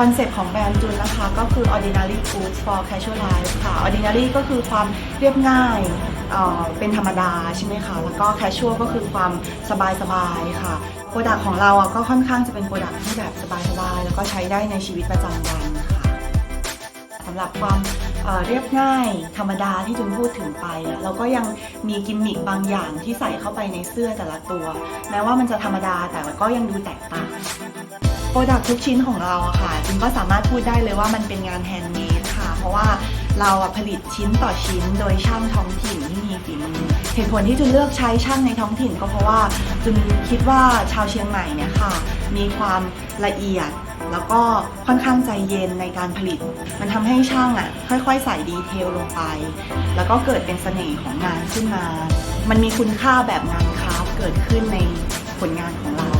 คอนเซ็ปต์ของแบรนด์จุนนะคะก็คือ ordinary goods for casual life ค่ะ ordinary ก็คือความเรียบง่ายเเป็นธรรมดาใช่ไหมคะ แล้วก็ casual ก็คือความสบายสบายๆค่ะ โปรดักต์ของเราอะก็ค่อนข้างจะเป็นโปรดักต์ที่แบบสบายสบายๆแล้วก็ใช้ได้ในชีวิตประจำวันค่ะสำหรับความเเรียบง่ายธรรมดาที่จุนพูดถึงไปอะเราก็ยังมีกิมมิคบางอย่างที่ใส่เข้าไปในเสื้อแต่ละตัว แม้ว่ามันจะธรรมดาแต่ก็ยังดูแตกต่าง โปรดักทุกชิ้นของเราอะค่ะจินก็สามารถพูดได้เลยว่ามันเป็นงานแฮนด์เมดค่ะ เพราะว่าเราผลิตชิ้นต่อชิ้นโดยช่างท้องถิ่นที่มีฝีมือเหตุผลที่จุนเลือกใช้ช่างในท้องถิ่นก็เพราะว่าจุนคิดว่าชาวเชียงใหม่เนี่ยค่ะ มีความละเอียดแล้วก็ค่อนข้างใจเย็นในการผลิต มันทำให้ช่างอะ ค่อยๆ ใส่ดีเทลลงไป แล้วก็เกิดเป็นเสน่ห์ของงานขึ้นมา มันมีคุณค่าแบบงานคราฟเกิดขึ้นในผลงานของเรา